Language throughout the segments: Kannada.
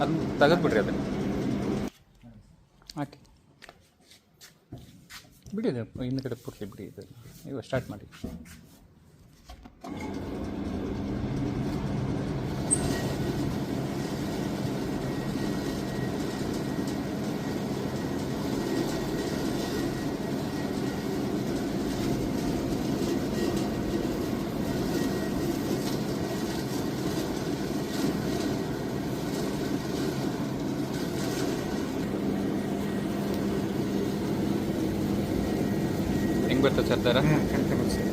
ಅದನ್ನ ತೆಗೆದ್ಬಿಡ್ರಿ ಅದನ್ನು. ಹಾಕಿ. ಬಿಡಿ ಹಿಂದ್ಗಡೆ ಪೂರ್ತಿ ಬಿಡಿ ಇದು. ಈಗ ಸ್ಟಾರ್ಟ್ ಮಾಡಿ ಹೆಂಗೆ ಬರ್ತದೆ ಸರ್ ದರ? ಹಾಂ ಕರೆಕ್ಟ್ ಬರ್ತದೆ ಸರ್.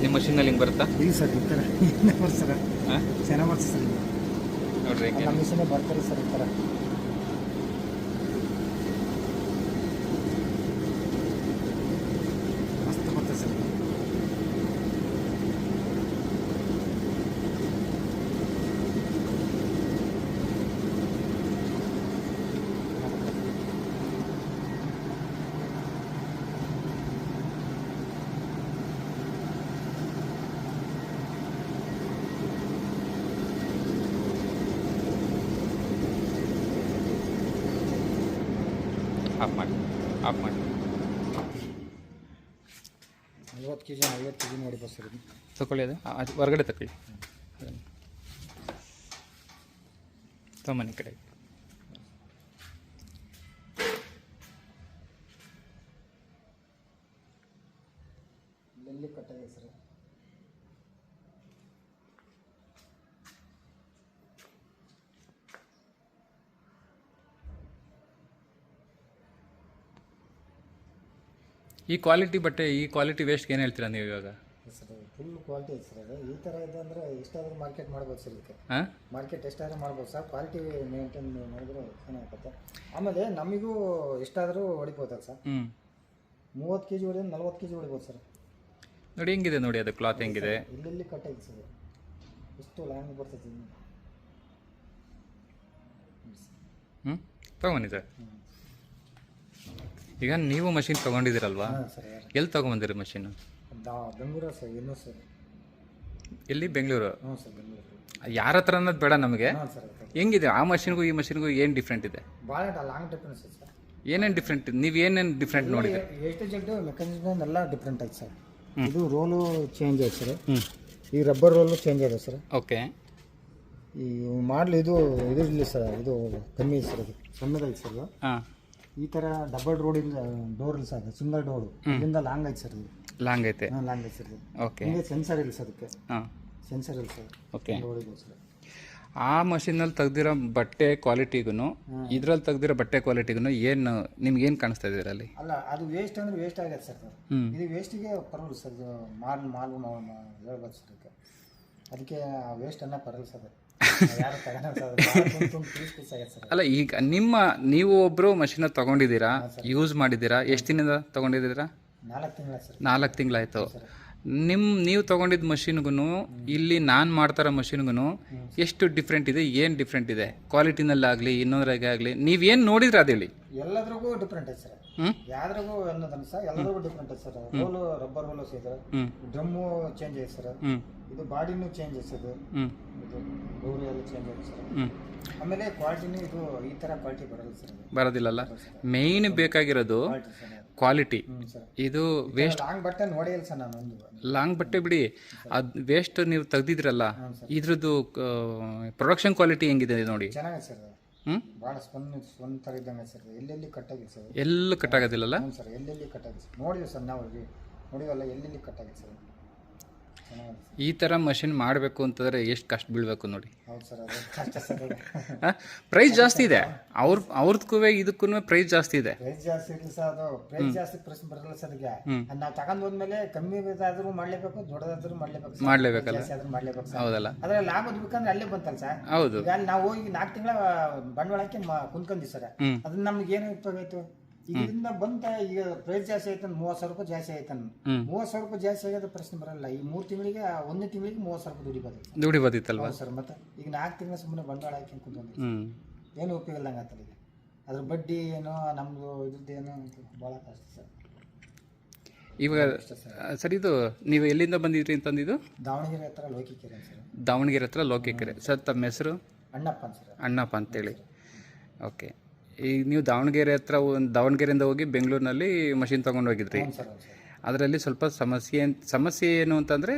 ನಿಮ್ಮ ಮಷಿನಲ್ಲಿ ಹಿಂಗೆ ಬರುತ್ತಾ? ಇಲ್ಲ ಸರ್ ಈ ಥರ ಬರ್ತಾರೆ ಸರ್. ಹಾಂ? ಚೆನ್ನಾಗಿ ಬರ್ತದೆ ಸರ್. ನೋಡ್ರಿ ನಮ್ಮ ಮಿಷಿನೇ ಬರ್ತಾರೆ ಸರ್ ಈ ಥರ ಮಸ್ತ್ ಬರ್ತದೆ ಸರ್ ಇದು. ಆಫ್ ಮಾಡಿ ಆಫ್ ಮಾಡಿ ನಲ್ವತ್ತು ಕೆ ಜಿ ಐವತ್ತು ಕೆ ಜಿ ನೋಡಿಬೋದು ಸರ್ ಇದು ತಗೊಳ್ಳಿ ಅದು ಹೊರಗಡೆ ತಗೊಳ್ಳಿ ತಮ್ಮನೆ ತೊಗೊಂಬನ್ನಿ ಈ ಕ್ವಾಲಿಟಿ ಬಟ್ಟೆ ಈ ಕ್ವಾಲಿಟಿ ವೇಸ್ಟ್ಗೆ ಏನು ಹೇಳ್ತೀರಾ ನೀವು ಇವಾಗ? ಸರ್ ಫುಲ್ ಕ್ವಾಲಿಟಿ ಐತೆ ಸರ್ ಅದು. ಈ ಥರ ಇದೆ ಅಂದರೆ ಎಷ್ಟಾದರೂ ಮಾರ್ಕೆಟ್ ಮಾಡ್ಬೋದು ಸರ್ ಇದಕ್ಕೆ. ಹಾಂ? ಮಾರ್ಕೆಟ್ ಎಷ್ಟಾದರೂ ಮಾಡ್ಬೋದು ಸರ್. ಕ್ವಾಲಿಟಿ ಮೇಂಟೈನ್ ಮಾಡಿದ್ರೆ ಚೆನ್ನಾಗಿರುತ್ತೆ ಆಮೇಲೆ ನಮಗೂ ಎಷ್ಟಾದರೂ ಹೊಡಿಬೋದಲ್ಲ ಸರ್? ಹ್ಞೂ ಮೂವತ್ತು ಕೆ ಜಿ ಹೊಡಿಯೋದು ನಲ್ವತ್ತು ಕೆ ಜಿ ಹೊಡಿಬೋದು ಸರ್. ನೋಡಿ ಹೆಂಗಿದೆ ನೋಡಿ ಅದು ಕ್ಲಾತ್ ಹೆಂಗಿದೆ? ಇಲ್ಲೆಲ್ಲಿ ಕಟ್ಟಾಗಿದೆ ಸರ್. ಎಷ್ಟು ಲ್ಯಾಂಗ್ ಬರ್ತದೆ. ಹ್ಞೂ ತೊಗೊಂಬನ್ನಿ ಸರ್. ಈಗ ನೀವು ಮಷಿನ್ ತೊಗೊಂಡಿದ್ದೀರಲ್ವಾ? ಹಾಂ ಸರ್ ಎಲ್ಲಿ ತೊಗೊಂಬಂದಿರಿ ಮಷೀನು ದಾ ಬೆಂಗಳೂರು ಸರ್ ಇನ್ನೂ ಸರ್. ಎಲ್ಲಿ? ಬೆಂಗಳೂರು? ಹ್ಞೂ ಸರ್ ಬೆಂಗಳೂರು. ಯಾರ ಹತ್ರ ಅನ್ನೋದು ಬೇಡ ನಮಗೆ. ಹಾಂ ಸರ್ ಹೆಂಗಿದೆ? ಆ ಮಷಿನ್ಗೂ ಈ ಮಷಿನ್ಗೂ ಏನು ಡಿಫ್ರೆಂಟ್ ಇದೆ? ಭಾಳ ಲಾಂಗ್ ಡಿಫ್ರೆನ್ಸ್ ಇದೆ ಸರ್. ಏನೇನು ಡಿಫ್ರೆಂಟ್ ನೀವು ಏನೇನು ಡಿಫ್ರೆಂಟ್ ನೋಡಿದೆ ಎಷ್ಟು ಮೆಕ್ಯಾನಿಸಮ್ ಎಲ್ಲ ಡಿಫ್ರೆಂಟ್ ಐತೆ ಸರ್. ಇದು ರೋಲು ಚೇಂಜ್ ಆಯ್ತು ಸರ್. ಹ್ಞೂ ಈ ರಬ್ಬರ್ ರೋಲು ಚೇಂಜ್ ಆಗಿದೆ ಸರ್. ಓಕೆ. ಈ ಮಾಡಲು ಇದು ಇದು ಸರ್ ಇದು ಕಮ್ಮಿ ಸರ್ ಅದು ಸಣ್ಣದೈತೆ ಸರ್ ಹಾಂ. ಈ ತರ ಡಬಲ್ ರೋಡ್ ಇಂದ ಡೋರ್ ಇಲ್ಲ ಸರ್ ಸಿಂಗಲ್ ಡೋರ್ ಇಲ್ಲಿಂದ ಲಾಂಗ್ ಐತೆ ಸರ್ ಲಾಂಗ್ ಐತೆ. ಲಾಂಗ್ ಐತೆ ಸರ್ ಓಕೆ ಹಿಂಗೆ ಸೆನ್ಸರ್ ಇಲ್ಲ ಸರ್ ಅದಕ್ಕೆ. ಹಾಂ. ಸೆನ್ಸರ್ ಇಲ್ಲ ಸರ್ ಓಕೆ ಸರ್ ಆ ಮಷಿನಲ್ಲಿ ತೆಗ್ದಿರೋ ಬಟ್ಟೆ ಕ್ವಾಲಿಟಿಗೂ ಇದ್ರಲ್ಲಿ ತೆಗ್ದಿರೋ ಬಟ್ಟೆ ಕ್ವಾಲಿಟಿಗೂ ಏನು ನಿಮ್ಗೆ ಏನು ಕಾಣಿಸ್ತಾ ಇದೆ ಅಲ್ಲಿ ಅಲ್ಲ ಅದು ವೇಸ್ಟ್ ಅಂದ್ರೆ ವೇಸ್ಟ್ ಆಗತ್ತೆ ಸರ್ ಇದು ವೇಸ್ಟಿಗೆ ಪರವಾಗಿಲ್ಲ ಸರ್ ಮಾಲ್ ಮಾಲು ನಾವು ಹೇಳ್ಬೋದು ಸರ್ ಅದಕ್ಕೆ. ಅದಕ್ಕೆ ವೇಸ್ಟ್ ಅನ್ನ ಪರವಾಗಿಲ್ಲ ಸರ್ ಅಲ್ಲ ಈಗ ನಿಮ್ಮ ನೀವು ಒಬ್ರು ಮಷಿನ್ ತಗೊಂಡಿದ್ದೀರಾ? ಯೂಸ್ ಮಾಡಿದ್ದೀರಾ? ಎಷ್ಟು ದಿನದ ತಗೊಂಡಿದ್ದೀರಾ? ನಾಲ್ಕು ತಿಂಗಳಾಯ್ತು ನಿಮ್ಮ ನೀವು ತೊಗೊಂಡಿದ್ದ ಮಷಿನ್ಗೂ ಇಲ್ಲಿ ನಾನು ಮಾಡ್ತಾರೋ ಮಷಿನ್ಗೂ ಎಷ್ಟು ಡಿಫ್ರೆಂಟ್ ಇದೆ ಏನು ಡಿಫ್ರೆಂಟ್ ಇದೆ? ಕ್ವಾಲಿಟಿನಲ್ಲಾಗಲಿ ಇನ್ನೊಂದ್ರಾಗೆ ಆಗಲಿ ನೀವೇನು ನೋಡಿದ್ರೆ ಅದು ಹೇಳಿ ಎಲ್ಲದ್ರಾಗೂ ಡಿಫ್ರೆಂಟ್ ಐತೆ ಸರ್. ಯಾವ್ದ್ರಾಗೂ ಅನ್ನೋದನ್ನ ಸರ್ ಎಲ್ಲರಿಗೂ ಡಿಫ್ರೆಂಟ್ ಐತೆ ಸರ್. ರೋಲು ರಬ್ಬರ್ ರೋಲು ಹ್ಞೂ ಡ್ರಮ್ಮು ಚೇಂಜ್ ಐತೆ ಸರ್. ಇದು ಬಾಡಿನೂ ಚೇಂಜ್ ಐತೆ ಸರ್. ಇದು ಇದು ಡೋರು ಎಲ್ಲ ಚೇಂಜ್ ಐತೆ ಸರ್. ಆಮೇಲೆ ಕ್ವಾಲಿಟಿನೂ ಇದು ಈ ಥರ ಕ್ವಾಲಿಟಿ ಬರಲ್ಲ ಸರ್. ಇದು ಬರೋದಿಲ್ಲಲ್ಲ ಮೇಯ್ನ್ ಬೇಕಾಗಿರೋದು ಕ್ವಾಲಿಟಿ ಇದು ವೇಸ್ಟ್ ಲಾಂಗ್ ಬಟ್ಟೆ ನೋಡಿಲ್ಲ ಸರ್ ನಾನು ಲಾಂಗ್ ಬಟ್ಟೆ ಬಿಡಿ. ಅದು ವೇಸ್ಟ್ ನೀವು ತೆಗ್ದಿದ್ರಲ್ಲ ಇದ್ರದ್ದು ಪ್ರೊಡಕ್ಷನ್ ಕ್ವಾಲಿಟಿ ಹೆಂಗಿದೆ ನೋಡಿ. ಚೆನ್ನಾಗಿದೆ ಸರ್. ಹ್ಞೂ ಭಾಳ ಸ್ಪಂದ ಸ್ಪಂದ ಥರ ಇದ್ದಂಗೆ ಸರ್. ಎಲ್ಲೆಲ್ಲಿ ಕಟ್ಟಾಗಿದೆ ಸರ್? ಎಲ್ಲೂ ಕಟ್ಟಾಗೋದಿಲ್ಲಲ್ಲ ಹ್ಞೂ ಸರ್. ಎಲ್ಲೆಲ್ಲಿ ಕಟ್ಟಾಗಿದೆ ಸರ್? ನೋಡಿದ್ವಿ ಸರ್ ನಾವು ನೋಡಿವಲ್ಲ ಎಲ್ಲೆಲ್ಲಿ ಕಟ್ಟಾಗಿದೆ ಸರ್? ಈ ತರ ಮಷಿನ್ ಮಾಡಬೇಕು ಅಂತಂದ್ರೆ ಎಷ್ಟು ಕಷ್ಟ ಬೀಳ್ಬೇಕು ನೋಡಿ. ಪ್ರೈಸ್ ಜಾಸ್ತಿ ಇದೆ. ಅವ್ರ ಅವ್ರದಕ್ಕೂ ಇದಕ್ಕೂ ಪ್ರೈಸ್ ಜಾಸ್ತಿ ಇದೆ. ಪ್ರೈಸ್ ಜಾಸ್ತಿ ಇರಲಿ ಸರ್ ಅದು. ಪ್ರೈಸ್ ಜಾಸ್ತಿ ಪ್ರಶ್ನೆ ಬರಲ್ಲ ಸರ್ ಈಗ. ನಾವು ತಗೊಂಡ್ ಹೋದ್ಮೇಲೆ ಕಮ್ಮಿ ಆದ್ರೂ ಮಾಡ್ಲೇಬೇಕು ದೊಡ್ಡದಾದ್ರೂ ಮಾಡ್ಲೇಬೇಕು. ಮಾಡ್ಲೇಬೇಕಲ್ಲ? ಮಾಡ್ಲೇಬೇಕು ಹೌದಲ್ಲ? ಅದ್ರ ಲಾಭ ಬೇಕಂದ್ರೆ ಅಲ್ಲೇ ಬಂತಲ್ಲ ಸರ್? ಹೌದು. ನಾವು ಹೋಗಿ ನಾಲ್ಕು ತಿಂಗಳ ಬಂಡವಾಳಕ್ಕೆ ಕುಂತ್ಕೊಂಡಿ ಸರ್. ಅದನ್ನ ನಮ್ಗೆ ಏನು ಉಪಯೋಗ ಆಯ್ತು? ಇದರಿಂದ ಬಂತ ಈಗ ಪ್ರೈಸ್ ಜಾಸ್ತಿ ಆಯ್ತಾನ ಮೂವತ್ತು ಸಾವಿರ ರೂಪಾಯಿ ಜಾಸ್ತಿ ಆಯ್ತಾನ ಮೂವತ್ ಮೂವತ್ತು ಸಾವಿರ ರೂಪಾಯಿ ಜಾಸ್ತಿ ಆಗೋದು ಪ್ರಶ್ನೆ ಬರಲ್ಲ. ಈ ಮೂರು ತಿಂಗಳಿಗೆ ಒಂದನೇ ತಿಂಗಳಿಗೆ ಮೂವತ್ತು ಸಾವಿರ ರೂಪಾಯಿ ದುಡಿಬೋದು ದುಡಿ ಬದಿತ್ತಲ್ವಾ? ಸರ್ ಮತ್ತೆ ಈಗ ನಾಲ್ಕು ತಿಂಗಳ ಸುಮ್ಮನೆ ಬಂಡವಾಳ ಹಾಕಿ ಹ್ಞೂ ಏನು ಉಪಯೋಗ ಇಲ್ಲಂಗೆ ಆತಲ್ಲ ಈಗ. ಅದ್ರ ಬಡ್ಡಿ ಏನೋ ನಮ್ದು ಇದ್ರದ್ದು ಏನೋ ಅಂತ ಭಾಳ ಕಷ್ಟ ಸರ್. ಇವಾಗ ಸರ್. ಇದು ನೀವು ಎಲ್ಲಿಂದ ಬಂದಿದ್ರಿ ಅಂತಂದಿದ್ದು ದಾವಣಗೆರೆ ಹತ್ರ ಲೋಕಿಕೆರೆ ಸರ್. ದಾವಣಗೆರೆ ಹತ್ರ ಲೋಕಿಕೆರೆ. ಸರ್ ತಮ್ಮ ಹೆಸರು? ಅಣ್ಣಪ್ಪ ಅಂತ ಸರ್. ಅಣ್ಣಪ್ಪ ಅಂತೇಳಿ. ಓಕೆ. ಈಗ ನೀವು ದಾವಣಗೆರೆ ಹತ್ರ ಒಂದು ದಾವಣಗೆರೆಯಿಂದ ಹೋಗಿ ಬೆಂಗಳೂರಿನಲ್ಲಿ ಮಷಿನ್ ತೊಗೊಂಡು ಹೋಗಿದ್ರಿ. ಅದರಲ್ಲಿ ಸ್ವಲ್ಪ ಸಮಸ್ಯೆ ಸಮಸ್ಯೆ ಏನು ಅಂತಂದರೆ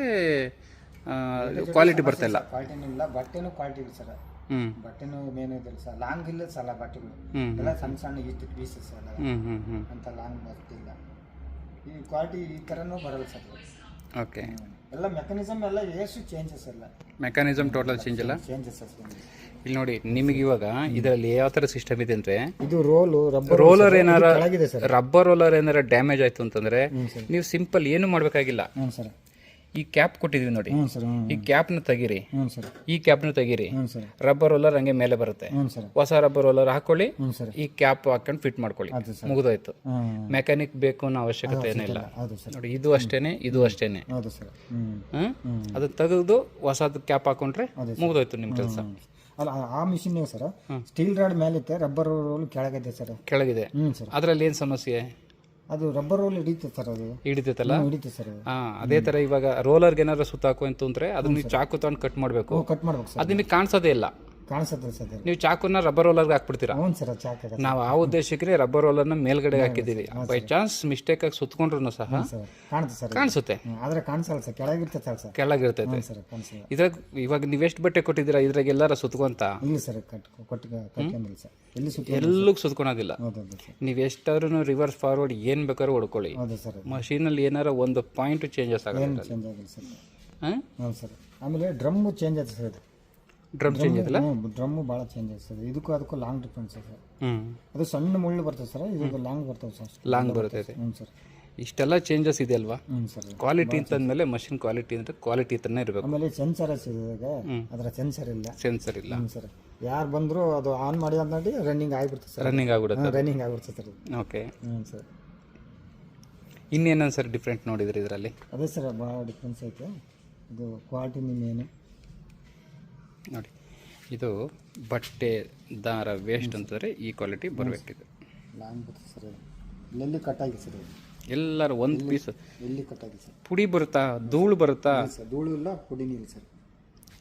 ಕ್ವಾಲಿಟಿ ಬರ್ತಾಯಿಲ್ಲ ಕ್ವಾಲಿಟಿನೂ ಇಲ್ಲ. ಬಟ್ಟೆನೂ ಕ್ವಾಲಿಟಿ ಇಲ್ಲ ಸರ್. ಹ್ಞೂ ಬಟ್ಟೆನೂ ಮೇನ್ ಇದಿಲ್ಲ ಸರ್. ಲಾಂಗ್ ಇಲ್ಲ ಸಲ ಬಟ್ಟೆಗಳು. ಎಲ್ಲ ಸಣ್ಣ ಸಣ್ಣ ಇಷ್ಟು ಪೀಸಸ್ ಎಲ್ಲ. ಹ್ಞೂ ಹ್ಞೂ ಹ್ಞೂ ಅಂತ ಲಾಂಗ್ ಬರ್ತಿಲ್ಲ. ಈ ಕ್ವಾಲಿಟಿ ಈ ಥರನೂ ಬರಲ್ಲ ಸರ್. ಓಕೆ ಎಲ್ಲ ಮೆಕಾನಿಸಮ್ ಎಲ್ಲ ಎಷ್ಟು ಚೇಂಜಸ್ ಎಲ್ಲ ಮೆಕ್ಯಾನಿಸಮ್ ಟೋಟಲ್ ಚೇಂಜ್ ಇಲ್ಲ? ಚೇಂಜಸ್ ಇಲ್ಲಿ ನೋಡಿ ನಿಮಗೆ ಇವಾಗ ಇದರಲ್ಲಿ ಯಾವ ತರ ಸಿಸ್ಟಮ್ ಇದೆ ಅಂದ್ರೆ ಇದು ರೋಲು ರೋಲರ್ ಏನಾರ ರಬ್ಬರ್ ರೋಲರ್ ಏನಾರ ಡ್ಯಾಮೇಜ್ ಆಯ್ತು ಅಂತಂದ್ರೆ ನೀವು ಸಿಂಪಲ್ ಏನು ಮಾಡ್ಬೇಕಾಗಿಲ್ಲ. ಸರ್ ಈ ಕ್ಯಾಪ್ ಕೊಟ್ಟಿದ್ವಿ ನೋಡಿ. ಈ ಕ್ಯಾಪ್ನ ತೆಗೀರಿ. ಹ್ಞೂ ಸರ್ ಈ ಕ್ಯಾಪ್ನ ತೆಗೀರಿ. ಹ್ಞೂ ಸರ್ ರಬ್ಬರ್ ರೋಲರ್ ಹಂಗೆ ಮೇಲೆ ಬರುತ್ತೆ. ಹೊಸ ರಬ್ಬರ್ ರೋಲರ್ ಹಾಕೊಳ್ಳಿ. ಈ ಕ್ಯಾಪ್ ಹಾಕೊಂಡು ಫಿಟ್ ಮಾಡ್ಕೊಳ್ಳಿ. ಮುಗಿದೋಯ್ತು. ಮೆಕ್ಯಾನಿಕ್ ಬೇಕು ಅನ್ನೋ ಅವಶ್ಯಕತೆ ಏನಿಲ್ಲ. ನೋಡಿ ಇದು ಅಷ್ಟೇನೆ ಇದು ಅಷ್ಟೇನೆ. ಅದನ್ನ ತೆಗೆದು ಹೊಸದು ಕ್ಯಾಪ್ ಹಾಕೊಂಡ್ರೆ ಮುಗಿದೋಯ್ತು ನಿಮ್ ಕೆಲಸ. ಅಲ್ಲ ಆ- ಮಿಷಿನ್ ಸರ್ ಸ್ಟೀಲ್ ರಾಡ್ ಮೇಲಿತ್ತೆ ರಬ್ಬರ್ ರೋಲ್ ಕೆಳಗಿದೆ ಸರ್ ಕೆಳಗಿದೆ. ಹ್ಞೂ ಸರ್ ಅದರಲ್ಲಿ ಏನು ಸಮಸ್ಯೆ? ಅದು ರಬ್ಬರ್ ರೋಲ್ ಹಿಡಿತೈತೆ ಸರ್ ಅದು. ಹಿಡಿತೈತಲ್ಲ? ಹ್ಞೂ, ಸರ್ ಹಾ ಅದೇ ತರ ಇವಾಗ ರೋಲರ್ಗೆ ಏನಾದ್ರು ಸುತ್ತಾಕು ಅಂತಂದ್ರೆ ಅದನ್ನ ನೀವು ಚಾಕು ತಗೊಂಡು ಕಟ್ ಮಾಡಬೇಕು. ಕಟ್ ಮಾಡ್ಬೇಕು ಸರ್ ಅದು ನಿಮಗೆ ಕಾಣಿಸೋದೇ ಇಲ್ಲ. ಕಾಣಿಸುತ್ತೆ ಸರ್ ನೀವು ಚಾಕುನ ರಬ್ಬರ್ ರೋಲರ್ಗೆ ಹಾಕ್ಬಿಡ್ತೀರಾ? ಹ್ಞೂ ಸರ್ ಚಾಕ್ ಆಗುತ್ತೆ ನಾವು ಆ ಉದ್ದೇಶಕ್ಕೆ ರಬ್ಬರ್ ರೋಲರ್ನ ಮೇಲ್ಗಡೆ ಹಾಕಿದ್ದೀವಿ. ಬೈ ಚಾನ್ಸ್ ಮಿಸ್ಟೇಕ್ ಆಗಿ ಸುತ್ಕೊಂಡ್ರು ಸಹ ಸರ್ ಕಾಣುತ್ತೆ ಸರ್. ಕಾಣಿಸುತ್ತೆ. ಆದ್ರೆ ಕಾಣಿಸಲ್ಲ ಸರ್ ಕೆಳಗೆ ಸರ್ ಸರ್. ಕೆಳಗಿರ್ತೈತೆ. ಸರ್ ಕಾಣಿಸಲ್ಲ. ಇದ್ರಾಗ ಇವಾಗ ನೀವು ಎಷ್ಟು ಬಟ್ಟೆ ಕೊಟ್ಟಿದ್ದೀರಾ ಇದ್ರಾಗ ಎಲ್ಲಾರ ಸುತ್ಕೊಂತ? ಇಲ್ಲ ಸರ್ ಕಟ್ ಕೊಟ್ಟು ಕಟ್ಕೊಂಡಿಲ್ಲ ಸರ್. ಎಲ್ಲಿ ಸುತ್ತ ಎಲ್ಲೂ ಸುತ್ಕೊಳೋದಿಲ್ಲ. ಸರ್. ನೀವು ಎಷ್ಟಾದ್ರೂ ರಿವರ್ಸ್ ಫಾರ್ವರ್ಡ್ ಏನು ಬೇಕಾದ್ರೂ ಹೊಡ್ಕೊಳ್ಳಿ. ಹೌದು ಸರ್ ಮಷೀನಲ್ಲಿ ಏನಾರ ಒಂದು ಪಾಯಿಂಟ್ ಚೇಂಜಸ್ ಏನು ಆಗುತ್ತೆ ಚೇಂಜ್ ಆಗಿಲ್ಲ ಸರ್. ಹಾಂ? ಹೌದು ಸರ್. ಆಮೇಲೆ ಡ್ರಮ್ಮು ಚೇಂಜ್ ಆಯ್ತು ಸರ್ ಇದು. ಡ್ರಮ್ ಚೇಂಜ್ ಆಗಲ್ಲ ಡ್ರಮ್ ಡ್ರಮ್ಮು ಭಾಳ ಚೇಂಜ್ ಸರ್. ಇದಕ್ಕೂ ಅದಕ್ಕೂ ಲಾಂಗ್ ಡಿಫ್ರೆನ್ಸ್ ಇದೆ ಹ್ಮ್. ಅದು ಸಣ್ಣ ಮುಳ್ಳು ಬರ್ತದೆ ಸರ್ ಇದು ಲಾಂಗ್ ಬರ್ತದೆ ಸರ್. ಲಾಂಗ್ ಬರ್ತೈತೆ ಹ್ಞೂ ಸರ್. ಇಷ್ಟೆಲ್ಲ ಚೇಂಜಸ್ ಇದೆ ಅಲ್ವಾ ಹ್ಞೂ ಸರ್. ಕ್ವಾಲಿಟಿ ಅಂತಂದಮೇಲೆ ಮಷಿನ್ ಕ್ವಾಲಿಟಿ ಅಂದ್ರೆ ಕ್ವಾಲಿಟಿ ಥರನೇ ಇರಬೇಕು. ಆಮೇಲೆ ಸೆನ್ಸರ್ ಇದಾಗ ಅದರ ಸೆನ್ಸರ್ ಇಲ್ಲ. ಸೆನ್ಸರ್ ಇಲ್ಲ. ಹ್ಞೂ ಸರ್. ಯಾರು ಬಂದರೂ ಅದು ಆನ್ ಮಾಡಿ ಅಂದಿ ರನ್ನಿಂಗ್ ಆಗಿಬಿಡುತ್ತೆ ಸರ್. ರನ್ನಿಂಗ್ ಆಗಿಬಿಡುತ್ತೆ. ರನ್ನಿಂಗ್ ಆಗಿಬಿಡ್ತದೆ ಸರ್. ಓಕೆ ಹ್ಞೂ ಸರ್. ಇನ್ನೇನು ಸರ್ ಡಿಫ್ರೆಂಟ್ ನೋಡಿದ್ರಿ ಇದರಲ್ಲಿ? ಅದೇ ಸರ್ ಭಾಳ ಡಿಫ್ರೆನ್ಸ್ ಐತೆ ಇದು ಕ್ವಾಲಿಟಿ ಮೇನು ನೋಡಿ. ಇದು ಬಟ್ಟೆ ದಾರ ವೇಸ್ಟ್ ಅಂತಂದರೆ ಈ ಕ್ವಾಲಿಟಿ ಬರಬೇಕಿದೆ. ಲಾಂಗ್ ಬರ್ತದೆ ಸರ್ ಎಲ್ಲೆಲ್ಲಿ ಸರ್ ಎಲ್ಲರೂ ಒಂದು ಪೀಸ್ ಎಲ್ಲಿ ಕಟ್ಟಾಗಿ ಸರ್? ಪುಡಿ ಬರುತ್ತಾ? ಧೂಳು ಬರುತ್ತಾ? ಸರ್ ಧೂಳು ಇಲ್ಲ ಪುಡಿ ಇಲ್ಲ ಸರ್.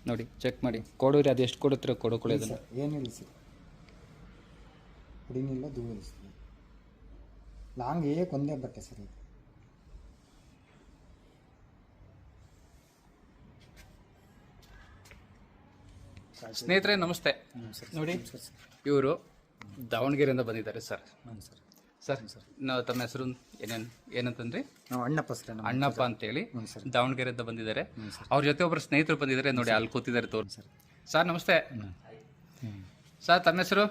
ನೋಡಿ ಚೆಕ್ ಮಾಡಿ. ಕೊಡೋರಿ ಅದು ಎಷ್ಟು ಕೊಡುತ್ತೀರ ಕೊಡೋಕೊಳ್ಳಿ ಅದನ್ನು ಏನಿಲ್ಲ ಸರ್. ಪುಡಿನೂ ಇಲ್ಲ ಧೂಳು ಇಲ್ಲ ಸರ್. ಲಾಂಗ್ ಏಕೆ ಒಂದೇ ಬಟ್ಟೆ ಸರ್ ಇದು ಸ್ನೇಹಿತರೆ ನಮಸ್ತೆ. ನೋಡಿ ಇವರು ದಾವಣಗೆರೆಯಿಂದ ಬಂದಿದ್ದಾರೆ ಸರ್. ಸರ್. ಸರ್ ನಾವು ತಮ್ಮ ಹೆಸರು ಏನೇನು ಏನಂತಂದ್ರಿ? ನಾವು ಅಣ್ಣಪ್ಪ ಸರ್ ಅಣ್ಣಪ್ಪ ಅಂತೇಳಿ ಹ್ಞೂ ಸರ್. ದಾವಣಗೆರೆಯಿಂದ ಬಂದಿದ್ದಾರೆ. ಅವ್ರ ಜೊತೆ ಒಬ್ಬರು ಸ್ನೇಹಿತರು ಬಂದಿದ್ದಾರೆ ನೋಡಿ ಅಲ್ಲಿ ಕೂತಿದ್ದಾರೆ ತೋರ್ ಸರ್. ಸರ್ ನಮಸ್ತೆ. ಸರ್ ತಮ್ಮ ಹೆಸರು?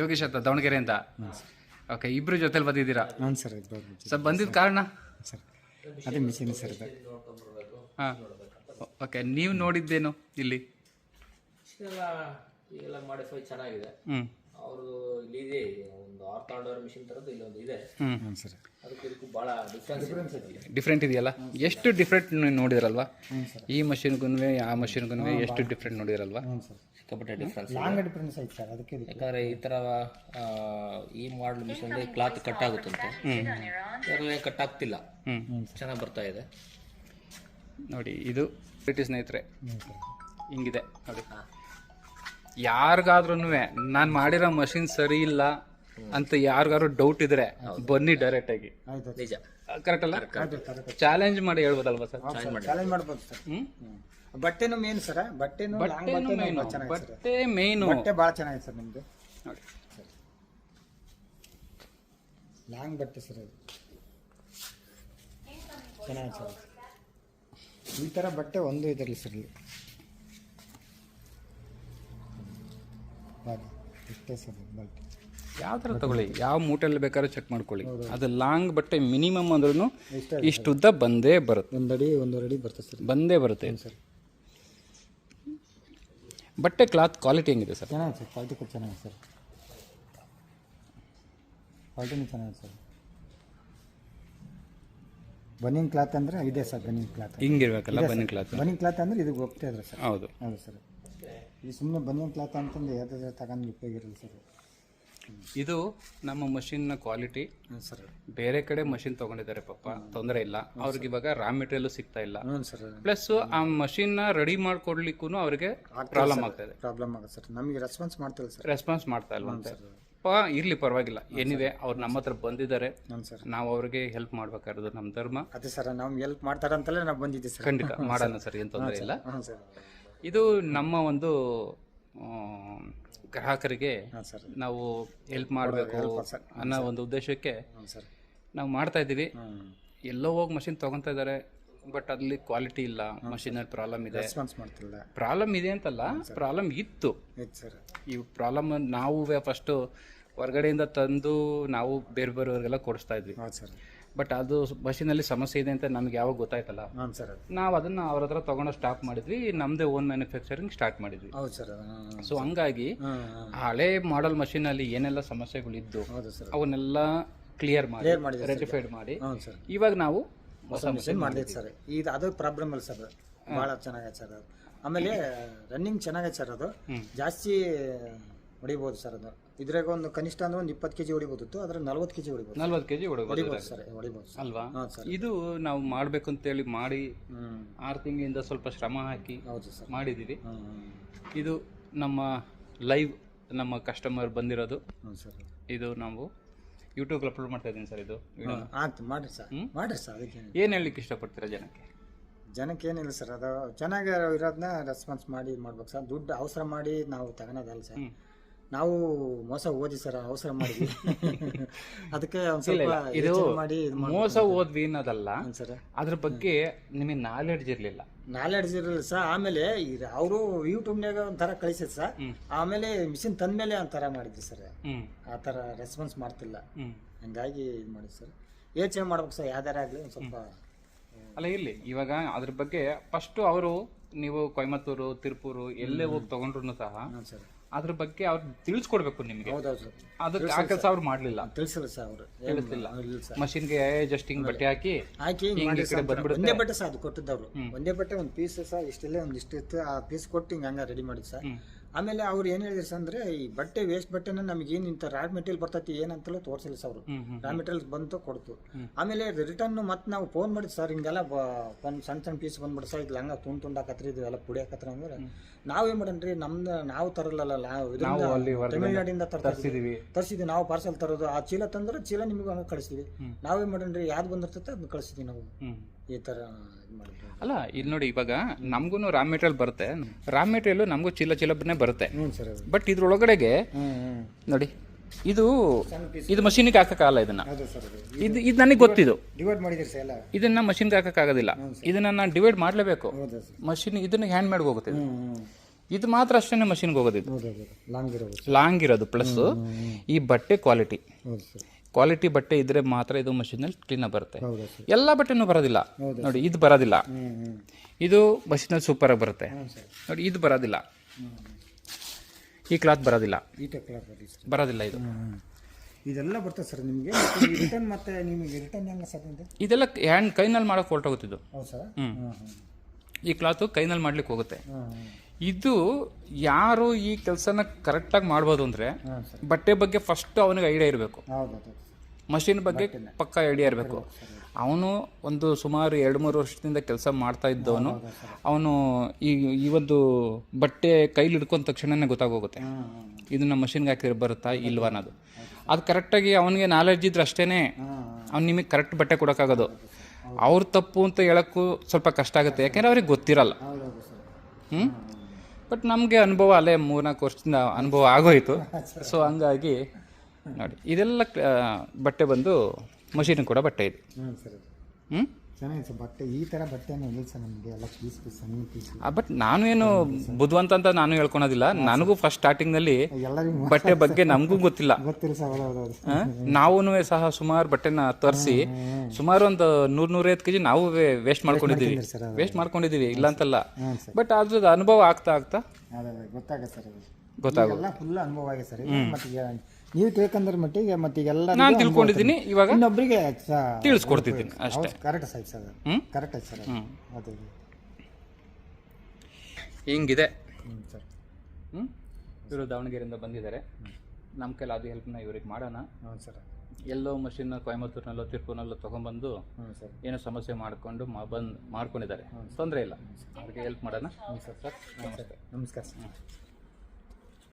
ಯೋಗೀಶ್ ಅಂತ ದಾವಣಗೆರೆಯಿಂದ. ಓಕೆ ಇಬ್ರು ಜೊತೆಲಿ ಬಂದಿದ್ದೀರಾ? ಹ್ಞೂ ಸರ್ ಇಬ್ಬರು ಸರ್ ಬಂದಿದ್ದ ಕಾರಣ? ಸರ್ ಅದೇ ಮಿಷಿನ್ ಸರ್ ಹಾಂ. ಓಕೆ ನೀವು ನೋಡಿದ್ದೇನು ಇಲ್ಲಿ? ಇಷ್ಟೆಲ್ಲ ಈಗೆಲ್ಲ ಮಾಡಿಫೈ ಚೆನ್ನಾಗಿದೆ. ಹ್ಞೂ ಅವರು ಇಲ್ಲಿ ಇದೆ ಒಂದು ಆರ್ ತಗೊಂಡವ್ರ ಮಿಷಿನ್ ಥರದ್ದು ಇಲ್ಲೊಂದು ಇದೆ. ಹ್ಞೂ ಸರ್. ಅದಕ್ಕೆ ಇದಕ್ಕೂ ಭಾಳ ಡಿಫ್ರೆನ್ಸ್ ಇದೆ. ಡಿಫ್ರೆಂಟ್ ಇದೆಯಲ್ಲ? ಎಷ್ಟು ಡಿಫ್ರೆಂಟ್ ನೋಡಿದ್ರಲ್ವಾ? ಈ ಮಷಿನ್ಗೂ ಆ ಮಷಿನ್ಗೂ ಎಷ್ಟು ಡಿಫ್ರೆಂಟ್ ನೋಡಿದ್ರಲ್ವಾ? ಹ್ಞೂ ಸರ್. ಸಿಕ್ಕಾಪಟ್ಟೆ ಡಿಫ್ರೆನ್ಸ್ ಲಾಂಗ್ ಡಿಫ್ರೆನ್ಸ್ ಐತೆ ಸರ್ ಅದಕ್ಕೆ ಯಾಕಂದರೆ ಈ ಥರ ಈ ಮಾಡಲ್ ಮಿಷಿನ್ ಕ್ಲಾತ್ ಕಟ್ ಆಗುತ್ತಂತೆ. ಇದರಲ್ಲಿ ಕಟ್ ಆಗ್ತಿಲ್ಲ. ಹ್ಞೂ ಚೆನ್ನಾಗಿ ಬರ್ತಾ ಇದೆ. ನೋಡಿ ಇದು ಬ್ರಿಟಿಷ್ ಸ್ನೇಹಿತರೆ. ಹಿಂಗಿದೆ ನೋಡಿ. ಯಾರಿಗಾದ್ರೂ ನಾನು ಮಾಡಿರೋ ಮಷಿನ್ ಸರಿ ಇಲ್ಲ ಅಂತ ಯಾರಿಗಾದ್ರು ಡೌಟ್ ಇದ್ರೆ ಬನ್ನಿ ಡೈರೆಕ್ಟ್ ಆಗಿ. ನಿಜ. ಕರೆಕ್ಟ್ ಅಲ್ಲ? ಚಾಲೆಂಜ್ ಮಾಡಿ ಹೇಳ್ಬೋದಲ್ವಾ ಸರ್? ಚಾಲೆಂಜ್ ಮಾಡ್ಬೋದು ಸರ್. ಬಟ್ಟೆನು ಮೇನ್ ಸರ್. ಬಟ್ಟೆನು ಮೇನು ಬಟ್ಟೆ ಮೇನ್ ಬಟ್ಟೆ ಭಾಳ ಚೆನ್ನಾಗಿದೆ ಸರ್ ನಿಮ್ಮದು ನೋಡಿ. ಲಾಂಗ್ ಬಟ್ಟೆ ಸರ್ ಅದು. ಚೆನ್ನಾಗಿದೆ ಸರ್. ಈ ಥರ ಬಟ್ಟೆ ಒಂದು ಇದರಲ್ಲಿ ಸರ್ ಇಲ್ಲಿ ಸರ್ ಯಾವ ಥರ ತಗೊಳ್ಳಿ? ಯಾವ ಮೂಟೆಲ್ಲಿ ಬೇಕಾದ್ರೂ ಚೆಕ್ ಮಾಡ್ಕೊಳ್ಳಿ. ಅದು ಲಾಂಗ್ ಬಟ್ಟೆ ಮಿನಿಮಮ್ ಅಂದ್ರೂ ಇಷ್ಟು ಉದ್ದ ಬಂದೇ ಬರುತ್ತೆ. ಒಂದು ಅಡಿ ಒಂದೂವರೆ ಅಡಿ ಬರ್ತದೆ ಸರ್. ಬಂದೇ ಬರುತ್ತೆ. ಸರ್. ಬಟ್ಟೆ ಕ್ಲಾತ್ ಕ್ವಾಲಿಟಿ ಹೆಂಗಿದೆ ಸರ್? ಚೆನ್ನಾಗಿದೆ ಸರ್. ಕ್ವಾಲಿಟಿ ಕೂಡ ಚೆನ್ನಾಗಿದೆ ಸರ್. ಕ್ವಾಲಿಟಿನೂ ಚೆನ್ನಾಗಿದೆ ಸರ್. ಬನ್ನಿಂಗ್ ಕ್ಲಾತ್ ಅಂದರೆ ಇದೆ ಸರ್ ಬನ್ನಿಂಗ್ ಕ್ಲಾತ್ ಹಿಂಗಿರ್ಬೇಕಲ್ಲ ಬನ್ನಿ ಕ್ಲಾತ್ ಬನ್ನಿಂಗ್ ಕ್ಲಾತ್ ಅಂದರೆ ಇದು ಹೋಗ್ತಾ ಇದ್ರೆ ಸರ್. ಹೌದು. ಹೌದು ಸರ್. ಇದು ಸುಮ್ಮನೆ ಬನಿಯನ್ ಕ್ಲಾತ್ ಅಂತಂದು ಯಾವ್ದಾದ್ರು ತಗೊಂಡು ಉಪಯೋಗ ಇರಲ್ಲ ಸರ್. ಇದು ನಮ್ಮ ಮಷಿನ್ನ ಕ್ವಾಲಿಟಿ ಹ್ಞೂ ಸರ್. ಬೇರೆ ಕಡೆ ಮಷಿನ್ ತಗೊಂಡಿದ್ದಾರೆ ಪಾಪ ತೊಂದರೆ ಇಲ್ಲ. ಅವ್ರಿಗೆ ಇವಾಗ ರಾ ಮೆಟೀರಿಯಲ್ ಸಿಗ್ತಾ ಇಲ್ಲ. ಹ್ಞೂ ಸರ್. ಪ್ಲಸ್ ಆ ಮಷಿನ್ನ ರೆಡಿ ಮಾಡ್ಕೊಡ್ಲಿಕ್ಕೂ ಅವ್ರಿಗೆ ಪ್ರಾಬ್ಲಮ್ ಆಗ್ತಾ ಇದೆ. ಪ್ರಾಬ್ಲಮ್ ಆಗುತ್ತೆ ಸರ್. ನಮಗೆ ರೆಸ್ಪಾನ್ಸ್ ಮಾಡ್ತಿಲ್ಲ ಸರ್. ರೆಸ್ಪಾನ್ಸ್ ಮಾಡ್ತಾ ಇಲ್ವಂತೆ ಪಾ ಇರ್ಲಿ ಪರವಾಗಿಲ್ಲ. ಏನಿದೆ ಅವ್ರು ನಮ್ಮ ಹತ್ರ ಬಂದಿದ್ದಾರೆ. ಹ್ಞೂ ಸರ್. ನಾವು ಅವ್ರಿಗೆ ಹೆಲ್ಪ್ ಮಾಡ್ಬೇಕಾಗಿರೋದು ನಮ್ಮ ಧರ್ಮ. ಅದೇ ಸರ್ ನಮ್ಗೆ ಹೆಲ್ಪ್ ಮಾಡ್ತಾರಂತಲೇ ನಾವು ಬಂದಿದ್ದೀವಿ ಸರ್. ಖಂಡಿತ. ಮಾಡೋಣ ಸರ್ ಏನು ತೊಂದರೆ ಇಲ್ಲ. ಹ್ಞೂ ಸರ್. ಇದು ನಮ್ಮ ಒಂದು ಗ್ರಾಹಕರಿಗೆ ನಾವು ಹೆಲ್ಪ್ ಮಾಡಬೇಕು ಅನ್ನೋ ಒಂದು ಉದ್ದೇಶಕ್ಕೆ ನಾವು ಮಾಡ್ತಾ ಇದ್ದೀವಿ. ಎಲ್ಲೋ ಹೋಗಿ ಮಷಿನ್ ತಗೊಂತಾ ಇದ್ದಾರೆ ಬಟ್ ಅಲ್ಲಿ ಕ್ವಾಲಿಟಿ ಇಲ್ಲ ಮಷಿನಲ್ಲಿ ಪ್ರಾಬ್ಲಮ್ ಇದೆ. ಪ್ರಾಬ್ಲಮ್ ಇದೆ ಅಂತಲ್ಲ ಪ್ರಾಬ್ಲಮ್ ಇತ್ತು. ಈ ಪ್ರಾಬ್ಲಮ್ ನಾವು ಫಸ್ಟು ಹೊರಗಡೆಯಿಂದ ತಂದು ನಾವು ಬೇರೆ ಬೇರೆಯವ್ರಿಗೆಲ್ಲ ಕೊಡಿಸ್ತಾ ಇದ್ವಿ. ಬಟ್ ಅದು ಬಸ್ಸಿನಲ್ಲಿ ಸಮಸ್ಯೆ ಇದೆ ಅಂತ ನಮ್ಗೆ ಯಾವಾಗ ಗೊತ್ತಾಯ್ತಲ್ಲ. ಹ್ಞೂ ಸರ್ ನಾವು ಅದನ್ನ ಅವ್ರ ಹತ್ರ ತಗೊಂಡು ಸ್ಟಾಪ್ ಮಾಡಿದ್ವಿ. ನಮ್ದೇ ಓನ್ ಮ್ಯಾನುಫ್ಯಾಕ್ಚರಿಂಗ್ ಸ್ಟಾರ್ಟ್ ಮಾಡಿದ್ವಿ. ಹೌದು ಸರ್ ಹಾಂ ಸೊ ಹಂಗಾಗಿ ಹಾಂ ಹಾಂ. ಹಳೆ ಮಾಡೆಲ್ ಮಷೀನಲ್ಲಿ ಏನೆಲ್ಲ ಸಮಸ್ಯೆಗಳಿದ್ದು ಹೌದು ಸರ್ ಅವನ್ನೆಲ್ಲ ಕ್ಲಿಯರ್ ಮಾಡಿ Clear ಮಾಡಿದೆ ರೆಟಿಫೈಡ್ ಮಾಡಿ ಹ್ಞೂ ಸರ್. ಇವಾಗ ನಾವು ಹೊಸ ಮಿಷನ್ ಸರ್. ಇದು ಅದು ಪ್ರಾಬ್ಲಮ್ ಅಲ್ಲ ಸರ್ ಭಾಳ ಚೆನ್ನಾಗೈತೆ ಸರ್ ಅದು. ಆಮೇಲೆ ರನ್ನಿಂಗ್ ಚೆನ್ನಾಗೈತೆ ಸರ್ ಅದು. ಜಾಸ್ತಿ ಹೊಡಿಬೋದು ಸರ್ ಅದು. ಇದ್ರಾಗ ಒಂದು ಕನಿಷ್ಠ ಅಂದ್ರೆ ಒಂದು ಇಪ್ಪತ್ತು ಕೆ ಜಿ ಹೊಡಿಬೋದಿತ್ತು ಅದ್ರ ನಲ್ವತ್ತು ಕೆ ಜಿ ಹೊಡಿಬೋದು. ನಲ್ವತ್ತು ಕೆಜಿ ಹೊಡಿಬಹುದು ಹೊಡಿಬೋದು ಸರ್ ಹೊಡಿಬೋದು ಅಲ್ವಾ? ಇದು ನಾವು ಮಾಡ್ಬೇಕು ಅಂತೇಳಿ ಮಾಡಿ ಆರು ತಿಂಗಳಿಂದ ಸ್ವಲ್ಪ ಶ್ರಮ ಹಾಕಿ ಹೌದು ಸರ್. ಮಾಡಿದ್ದೀವಿ ಇದು ನಮ್ಮ ಲೈವ್ ನಮ್ಮ ಕಸ್ಟಮರ್ ಬಂದಿರೋದು. ಇದು ನಾವು ಯೂಟ್ಯೂಬ್ ಅಪ್ಲೋಡ್ ಮಾಡ್ತಾ ಇದ್ದೀನಿ ಸರ್ ಇದು ಆಯ್ತು ಮಾಡಿರಿ ಸರ್. ಮಾಡಿರಿ ಸರ್ ಅದಕ್ಕೆ ಏನು ಹೇಳಲಿಕ್ಕೆ ಇಷ್ಟಪಡ್ತೀರಾ ಜನಕ್ಕೆ? ಜನಕ್ಕೆ ಏನಿಲ್ಲ ಸರ್ ಅದು ಚೆನ್ನಾಗಿ ಇರೋದನ್ನ ರೆಸ್ಪಾನ್ಸ್ ಮಾಡಿ ಮಾಡ್ಬೇಕು ಸರ್. ದುಡ್ಡು ಅವಸರ ಮಾಡಿ ನಾವು ತಗೊಳೋದಲ್ಲ ಸರ್. ನಾವು ಮೋಸ ಓದಿ ಸರ್ ಅವಸರ ಮಾಡಿದ್ವಿ ಅದಕ್ಕೆ ಒಂದು ಸ್ವಲ್ಪ ಇದು ಮಾಡಿ ಇದು ಮೋಸ ಓದ್ವಿ ಅನ್ನೋದಲ್ಲ ಸರ್. ಅದ್ರ ಬಗ್ಗೆ ನಿಮಗೆ ನಾಲೆಡ್ಜ್ ಇರಲಿಲ್ಲ. ನಾಲೆಡ್ಜ್ ಇರಲಿಲ್ಲ ಸರ್ ಆಮೇಲೆ ಅವರು ಯೂಟ್ಯೂಬ್ನಾಗ ಒಂಥರ ಕಳಿಸಿದ್ ಸರ್. ಆಮೇಲೆ ಮಿಷಿನ್ ತಂದ್ಮೇಲೆ ಒಂಥರ ಮಾಡಿದ್ವಿ ಸರ್. ಹ್ಮ್. ಆ ಥರ ರೆಸ್ಪಾನ್ಸ್ ಮಾಡ್ತಿಲ್ಲ. ಹ್ಮ್. ಹಂಗಾಗಿ ಇದು ಮಾಡಿದ್ವಿ ಸರ್. ಯೋಚನೆ ಮಾಡ್ಬೇಕು ಸರ್ ಯಾವ್ದಾರ ಆಗಲಿ ಒಂದು ಸ್ವಲ್ಪ ಅಲ್ಲ ಇಲ್ಲಿ ಇವಾಗ ಅದ್ರ ಬಗ್ಗೆ ಫಸ್ಟ್ ಅವರು ನೀವು ಕೊಯಮತ್ತೂರು ತಿರುಪೂರು ಎಲ್ಲೇ ಹೋಗಿ ತಗೊಂಡ್ರು ಸಹ ಸರ್. ಅದ್ರ ಬಗ್ಗೆ ಅವ್ರು ತಿಳಿಸ್ಕೊಡ್ಬೇಕು ನಿಮ್ಗೆ. ಹೌದೌದು. ಸರ್ ಅದಕ್ಕೆ ಆ ಕೆಲಸ ಅವ್ರು ಮಾಡ್ಲಿಲ್ಲ. ತಿಳಿಸಿಲ್ಲ ಸರ್ ಅವರು. ತಿಳಿಸ್ಲಿಲ್ಲ. ಇಲ್ಲ ಸರ್. ಮಷಿನ್ಗೆ ಜಸ್ಟ್ ಹಿಂಗ್ ಬಟ್ಟೆ ಹಾಕಿ ಹಾಕಿ ಹಿಂಗ್ ಹಿಂಗ್ ಈ ಮಾಡಿ ಕಡೆ ಸರ್. ಬಂದ್ಬಿಡುತ್ತೆ. ಒಂದೇ ಬಟ್ಟೆ ಸರ್ ಅದು ಕೊಟ್ಟಿದ್ದವ್ರು. ಒಂದೇ ಬಟ್ಟೆ ಒಂದು ಪೀಸ್ ಸರ್ ಇಷ್ಟಿಲ್ಲ ಒಂದು ಇಷ್ಟು ಇತ್ತು ಆ ಪೀಸ್ ಕೊಟ್ಟು ಹಿಂಗೆ ಹಂಗ ರೆಡಿ ಮಾಡಿದ್ ಸರ್. ಆಮೇಲೆ ಅವ್ರು ಏನು ಹೇಳಿದ್ರು ಸರ್ ಅಂದ್ರೆ ಈ ಬಟ್ಟೆ ವೇಸ್ಟ್ ಬಟ್ಟೆನ ನಮಗೆ ಏನ್ ಇಂಥ ರಾ ಮೆಟೀರಿಯಲ್ ಬರ್ತೈತಿ ಏನಂತಲೂ ತೋರಿಸಿಲ್ಲ ಸರ್ ಅವರು. ರಾ ಮೆಟೀರಿಯಲ್ ಬಂತು ಕೊಡ್ತು. ಆಮೇಲೆ ರಿಟರ್ನ್ ಮತ್ತೆ ನಾವು ಫೋನ್ ಮಾಡಿದ್ ಸರ್ ಹಿಂಗೆಲ್ಲ ಒಂದು ಸಣ್ಣ ಸಣ್ಣ ಪೀಸ್ ಬಂದ್ಬಿಡ್ ಸರ್ ಇದು ಹಂಗ ತುಂಡು ತುಂಡು ಹಾಕತ್ರಿ ಇದು ಎಲ್ಲ ಪುಡಿ ಹಾಕತ್ರ ಅಂದ್ರೆ ನಾವೇನ್ ಮಾಡನ್ರಿ ನಮ್ದು ನಾವು ತರಲ್ಲ ನಾವು ಅಲ್ಲಿ ಹೊರಗಡೆ ತಮಿಳ್ನಾಡಿಂದ ತರ್ಸಿದ್ವಿ. ತರಿಸಿದ್ವಿ ನಾವು ಪಾರ್ಸಲ್ ತರೋದು ಆ ಚೀಲ ತಂದ್ರೆ ಚೀಲ ನಿಮಗೆ ಹಂಗೆ ಕಳಿಸ್ತೀವಿ. ನಾವೇನ್ ಮಾಡನ್ರಿ ಯಾವ್ದು ಬಂದಿರ್ತೈತೆ ಅದನ್ನ ಕಳಿಸ್ತೀವಿ ನಾವು. ಈ ಥರ ಇದು ಅಲ್ಲ ಇಲ್ಲಿ ನೋಡಿ ಇವಾಗ ನಮಗೂ ರಾ ಮೆಟೀರಿಯಲ್ ಬರುತ್ತೆ. ರಾ ಮೆಟೀರಿಯಲ್ ನಮಗೂ ಚಿಲ್ಲ ಚಿಲಬ್ನೇ ಬರುತ್ತೆ. ಹ್ಞೂ ಸರ್ ಅದು ಬಟ್ ಇದ್ರೊಳಗಡೆಗೆ ಹ್ಞೂ ಹ್ಞೂ ನೋಡಿ ಇದು ಸಣ್ಣ ಇದು ಮಷೀನಿಗೆ ಹಾಕಕ್ಕಾಗಲ್ಲ ಇದನ್ನ. ಹೌದು ಸರ್ ಅದು ಇದು ಇದು ನನಗೆ ಗೊತ್ತಿದು ಡಿವೈಡ್ ಮಾಡಿದ್ರೆ ಸರ್ ಎಲ್ಲ ಇದನ್ನ ಮಷೀನ್ಗೆ ಹಾಕಕ್ಕಾಗೋದಿಲ್ಲ ಇದನ್ನ ನಾನು ಡಿವೈಡ್ ಮಾಡಲೇಬೇಕು. ಹೌದು ಸರ್. ಮಷೀನ್ ಇದನ್ನ ಹ್ಯಾಂಡ್ ಮೇಡ್ಗೆ ಹೋಗುತ್ತೆ ಇದು. ಹ್ಞೂ ಹ್ಞೂ ಇದು ಮಾತ್ರ ಅಷ್ಟೇ ಮಷೀನ್ಗೆ ಹೋಗೋದು ಇದು ಹೌದು ಹೌದು ಲಾಂಗ್ ಇರೋದು. ಲಾಂಗ್ ಇರೋದು ಪ್ಲಸ್ ಈ ಬಟ್ಟೆ ಕ್ವಾಲಿಟಿ ಹೌದು ಸರ್. ಕ್ವಾಲಿಟಿ ಬಟ್ಟೆ ಇದ್ರೆ ಮಾತ್ರ ಇದು ಮಷೀನಲ್ಲಿ ಕ್ಲೀನಾಗಿ ಬರುತ್ತೆ. ಹೌದು ಸರ್? ಎಲ್ಲ ಬಟ್ಟೆನೂ ಬರೋದಿಲ್ಲ. ನೋಡಿ ಇದು ಬರೋದಿಲ್ಲ. ಇದು ಮಷೀನಲ್ಲಿ ಸೂಪರಾಗಿ ಬರುತ್ತೆ. ನೋಡಿ ಇದು ಬರೋದಿಲ್ಲ. ಈ ಕ್ಲಾತ್ ಬರೋದಿಲ್ಲ. ಬರೋದಿಲ್ಲ ಇದು. ಇದೆಲ್ಲ ಬರ್ತದೆ ಸರ್ ನಿಮಗೆ? ರಿಟರ್ನ್ ಮತ್ತೆ ನಿಮಗೆ ರಿಟರ್ನ್ ಹೆಂಗೆ ಸರ್ ಇದೆಲ್ಲ ಹ್ಯಾಂಡ್ ಕೈನಲ್ಲಿ ಮಾಡೋಕೆ ಹೊರಟೋಗುತ್ತಿದ್ದು ಹೌದು ಸರ್? ಹ್ಞೂ ಈ ಕ್ಲಾತು ಕೈನಲ್ಲಿ ಮಾಡ್ಲಿಕ್ಕೆ ಹೋಗುತ್ತೆ. ಇದು ಯಾರು ಈ ಕೆಲಸನ ಕರೆಕ್ಟಾಗಿ ಮಾಡ್ಬೋದು ಅಂದರೆ ಬಟ್ಟೆ ಬಗ್ಗೆ ಫಸ್ಟ್ ಅವನಿಗೆ ಐಡಿಯಾ ಇರಬೇಕು. ಮಷಿನ್ ಬಗ್ಗೆ ಪಕ್ಕ ಐಡಿಯಾ ಇರಬೇಕು. ಅವನು ಒಂದು ಸುಮಾರು ಎರಡು ಮೂರು ವರ್ಷದಿಂದ ಕೆಲಸ ಮಾಡ್ತಾ ಇದ್ದವನು. ಅವನು ಈ ಈ ಒಂದು ಬಟ್ಟೆ ಕೈಲಿ ಹಿಡ್ಕೊಂಡ ತಕ್ಷಣನೇ ಗೊತ್ತಾಗೋಗುತ್ತೆ. ಇದನ್ನ ಮಷಿನ್ಗೆ ಹಾಕಿದ್ರೆ ಬರುತ್ತಾ ಇಲ್ವಾ ಅನ್ನೋದು. ಅದು ಕರೆಕ್ಟಾಗಿ ಅವನಿಗೆ ನಾಲೆಡ್ಜ್ ಇದ್ರೆ ಅಷ್ಟೇ ಅವ್ನು ನಿಮಗೆ ಕರೆಕ್ಟ್ ಬಟ್ಟೆ ಕೊಡೋಕ್ಕಾಗೋದು. ಅವ್ರ ತಪ್ಪು ಅಂತ ಹೇಳೋಕ್ಕೂ ಸ್ವಲ್ಪ ಕಷ್ಟ ಆಗುತ್ತೆ. ಯಾಕೆಂದ್ರೆ ಅವ್ರಿಗೆ ಗೊತ್ತಿರಲ್ಲ. ಹ್ಞೂ ಬಟ್ ನಮಗೆ ಅನುಭವ ಅಲ್ಲೇ ಮೂರ್ನಾಲ್ಕು ವರ್ಷದಿಂದ ಅನುಭವ ಆಗೋಯ್ತು. ಸೊ ಹಂಗಾಗಿ ನೋಡಿ ಇದೆಲ್ಲ ಬಟ್ಟೆ ಬಂದು ಮಷೀನ್ ಕೂಡ ಬಟ್ಟೆ ಇದೆ. ಹ್ಞೂ ಚೆನ್ನಾಗಿದೆ ಸರ್ ಬಟ್ಟೆ ಈ ಥರ ಬಟ್ಟೆನೇ ಇಲ್ಲ ಸರ್ ನಮಗೆ. ಎಲ್ಲ ಪೀಸ್ ಪೀಸ್ ಸಣ್ಣ ಪೀಸ್ ಬಟ್ ನಾನು ಏನು ಬುದ್ಧವಂತ ಅಂತ ನಾನು ಹೇಳ್ಕೊಳೋದಿಲ್ಲ. ನನಗೂ ಫಸ್ಟ್ ಸ್ಟಾರ್ಟಿಂಗ್ನಲ್ಲಿ ಎಲ್ಲರಿಗೂ ಬಟ್ಟೆ ಬಗ್ಗೆ ನಮಗೂ ಗೊತ್ತಿಲ್ಲ. ಗೊತ್ತಿಲ್ಲ ಸರ್ ಹೌದು ಹೌದು ಹೌದು ನಾವು ಸಹ ಸುಮಾರು ಬಟ್ಟೆನ ತರಿಸಿ ಸುಮಾರು ಒಂದು ನೂರ್ ನೂರೈವತ್ತು ಕೆಜಿ ನಾವು ವೇಸ್ಟ್ ಮಾಡ್ಕೊಂಡಿದ್ದೀವಿ. ವೇಸ್ಟ್ ಮಾಡ್ಕೊಂಡಿದ್ದೀವಿ ಇಲ್ಲ ಅಂತಲ್ಲ ಬಟ್ ಅದ್ರದ್ದು ಅನುಭವ ಆಗ್ತಾ ಆಗ್ತಾ ಗೊತ್ತಾಗತ್ತೆ ಸರ್ ಅದು ಗೊತ್ತಾಗುತ್ತೆ ಫುಲ್ ಅನುಭವ ಆಗಿದೆ ಸರ್. ಮತ್ತೆ ಈಗ ನೀವು ತಿಳ್ಕೊಂಡ್ರ ಮಟ್ಟಿಗೆ ಮತ್ತೆ ಎಲ್ಲ ನಾನು ತಿಳ್ಕೊಂಡಿದ್ದೀನಿ. ಇವಾಗ ಇನ್ನೊಬ್ಬರಿಗೆ ತಿಳಿಸ್ಕೊಡ್ತಿದ್ದೀನಿ ಅಷ್ಟೇ. Correct sir sir? ಕರೆಕ್ಟ್ ಆಯ್ತು ಸರ್. ಅದೇ. ಹಿಂಗಿದೆ. ಸರ್. ಹ್ಞೂ ಇವರು ದಾವಣಗೆರೆಯಿಂದ ಬಂದಿದ್ದಾರೆ. ನಮ್ಮ ಕೈಲಿ ಅದು ಹೆಲ್ಪ್ನ ಇವ್ರಿಗೆ ಮಾಡೋಣ. ಹ್ಞೂ ಸರ್. ಎಲ್ಲೋ ಮಷಿನ್ ಕೊಯಮತ್ತೂರಿನಲ್ಲೋ ತಿರುಪೂರ್ನಲ್ಲೋ ತೊಗೊಂಬಂದು ಏನೋ ಸಮಸ್ಯೆ ಮಾಡಿಕೊಂಡು ಮಾ ಬಂದು ಮಾಡ್ಕೊಂಡಿದ್ದಾರೆ. ತೊಂದರೆ ಇಲ್ಲ. ಅವ್ರಿಗೆ ಹೆಲ್ಪ್ ಮಾಡೋಣ. ಸರ್. ಸರ್ ನಮಸ್ತೆ. ನಮಸ್ಕಾರ ಹ್ಮ್.